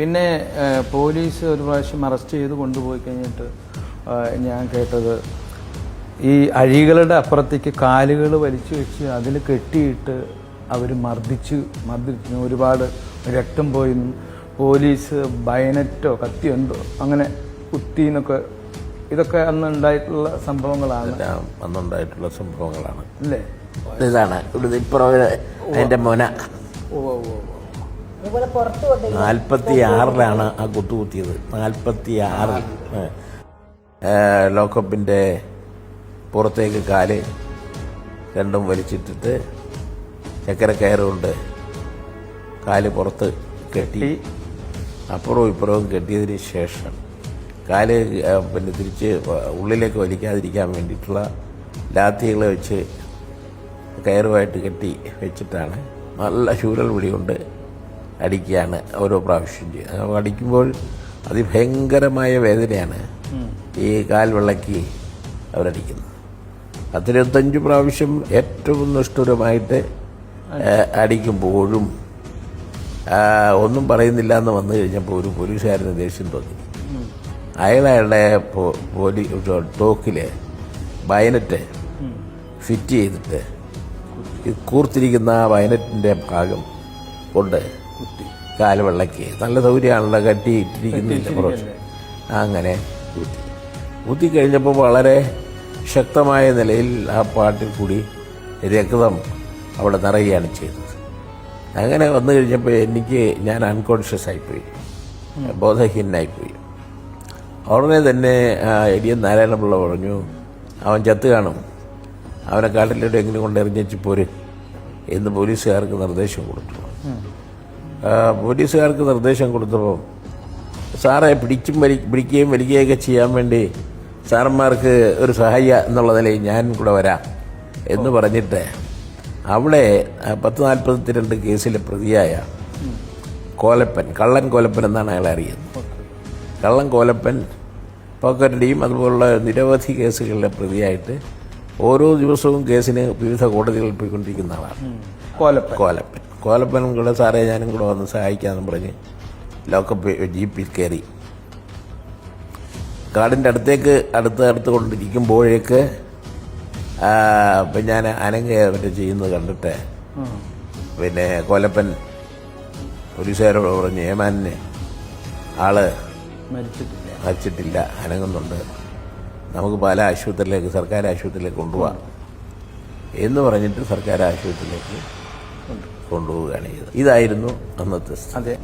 പിന്നെ പോലീസ് ഒരു പ്രാവശ്യം അറസ്റ്റ് ചെയ്ത് കൊണ്ടുപോയി കഴിഞ്ഞിട്ട് ഞാൻ കേട്ടത് ഈ അഴികളുടെ അപ്പുറത്തേക്ക് കാലുകൾ വലിച്ചു വെച്ച് അതിൽ കെട്ടിയിട്ട് അവർ മർദ്ദിച്ച് മർദ്ദിച്ചു. ഒരുപാട് രക്തം പോയി. പോലീസ് ബയനറ്റോ കത്തിയോ എന്തോ അങ്ങനെ കുത്തി എന്നൊക്കെ ഇതൊക്കെ അന്ന് ഉണ്ടായിട്ടുള്ള സംഭവങ്ങളാണ്. അന്നുണ്ടായിട്ടുള്ള സംഭവങ്ങളാണ്. അല്ലേ? ഇതാണ്. ഇവിടുത്തെ ഇപ്പുറം എന്റെ മുന. ഓ ഓ ഓ. നാൽപ്പത്തി ആറിലാണ് ആ കുത്തുകുത്തിയത് നാൽപ്പത്തി ആറിൽ ലോക്കപ്പിന്റെ പുറത്തേക്ക് കാൽ രണ്ടും വലിച്ചിട്ടിട്ട് ചക്കര കയറുകൊണ്ട് കാൽ പുറത്ത് കെട്ടി അപ്പുറവും ഇപ്പുറവും കെട്ടിയതിന് ശേഷം കാൽ പിന്നെ തിരിച്ച് ഉള്ളിലേക്ക് വലിക്കാതിരിക്കാൻ വേണ്ടിയിട്ടുള്ള ലാത്തികളെ വെച്ച് കയറുമായിട്ട് കെട്ടി വെച്ചിട്ടാണ് നല്ല ശൂരൽ പിടികൊണ്ട് അടിക്കുകയാണ് ഓരോ പ്രാവശ്യം അപ്പോൾ അടിക്കുമ്പോൾ അതിഭയങ്കരമായ വേദനയാണ് ഈ കാൽ വിളക്കി അവരടിക്കുന്നത്. പത്തിരുപത്തഞ്ച് പ്രാവശ്യം ഏറ്റവും നിഷ്ഠുരമായിട്ട് അടിക്കുമ്പോഴും ഒന്നും പറയുന്നില്ല എന്ന് വന്നു കഴിഞ്ഞപ്പോൾ ഒരു പോലീസുകാരന് ദേഷ്യം തോന്നി. അയാൾ അയാളുടെ പോലീ ടോക്കിൽ ബയനറ്റ് ഫിറ്റ് ചെയ്തിട്ട് കൂർത്തിരിക്കുന്ന ആ വയനറ്റിന്റെ ഭാഗം കൊണ്ട് കാൽ വെള്ളക്കി. നല്ല സൗകര്യമാണല്ലോ കട്ടി ഇട്ടിരിക്കുന്നില്ല കുറച്ച്. അങ്ങനെ കുത്തി കുത്തി കഴിഞ്ഞപ്പോൾ വളരെ ശക്തമായ നിലയിൽ ആ പാട്ടിൽ കൂടി രക്തം അവിടെ നിറയുകയാണ് ചെയ്തത്. അങ്ങനെ വന്നു കഴിഞ്ഞപ്പോൾ എനിക്ക് ഞാൻ അൺകോൺഷ്യസ് ആയിപ്പോയി. ബോധഹീനായിപ്പോയി ഉടനെ തന്നെ എടിയൻ നാരായണപിള്ള പറഞ്ഞു അവൻ ചത്ത് കാണും. അവനെ കാട്ടിലൂടെ എങ്ങനെ കൊണ്ട് എറിഞ്ഞു പോര് എന്ന് പോലീസുകാർക്ക് നിർദ്ദേശം കൊടുത്തു. പോലീസുകാർക്ക് നിർദ്ദേശം കൊടുത്തപ്പോൾ സാറെ പിടിച്ചും വലി പിടിക്കുകയും വലിക്കുകയൊക്കെ ചെയ്യാൻ വേണ്ടി സാറന്മാർക്ക് ഒരു സഹായ എന്നുള്ള നിലയിൽ ഞാൻ കൂടെ വരാം എന്ന് പറഞ്ഞിട്ട് അവിടെ പത്ത് നാൽപ്പത്തി രണ്ട് കേസിലെ പ്രതിയായ കോലപ്പൻ കള്ളൻ കോലപ്പൻ എന്നാണ് അയാൾ അറിയുന്നത്. കള്ളൻ കോലപ്പൻ പോക്കറ്റിന്റെയും അതുപോലുള്ള നിരവധി കേസുകളിലെ പ്രതിയായിട്ട് ഓരോ ദിവസവും കേസിന് വിവിധ കോടതികളിൽ പോയിക്കൊണ്ടിരിക്കുന്ന ആളാണ്. കോലപ്പൻ. കോലപ്പൻ. കോലപ്പനും കൂടെ സാറേ ഞാനും കൂടെ വന്ന് സഹായിക്കാമെന്ന് പറഞ്ഞ് ലോക്കപ്പ് ജീപ്പിൽ കയറി. കാടിന്റെ അടുത്തേക്ക് അടുത്ത് അടുത്ത് കൊണ്ടിരിക്കുമ്പോഴേക്ക് ഇപ്പം ഞാൻ അനങ്ങ മറ്റേ ചെയ്യുന്നത് കണ്ടിട്ട് പിന്നെ കോലപ്പൻ പോലീസുകാരോട് പറഞ്ഞു ഏമാനെ ആൾ മരിച്ചിട്ടില്ല. അനങ്ങുന്നുണ്ട്. നമുക്ക് പല ആശുപത്രിയിലേക്ക് സർക്കാർ ആശുപത്രിയിലേക്ക് കൊണ്ടുപോകാം എന്ന് പറഞ്ഞിട്ട് സർക്കാർ ആശുപത്രിയിലേക്ക് കൊണ്ടുപോവുകയാണ് ചെയ്തത്. ഇതായിരുന്നു അന്നത്തെ അതെ.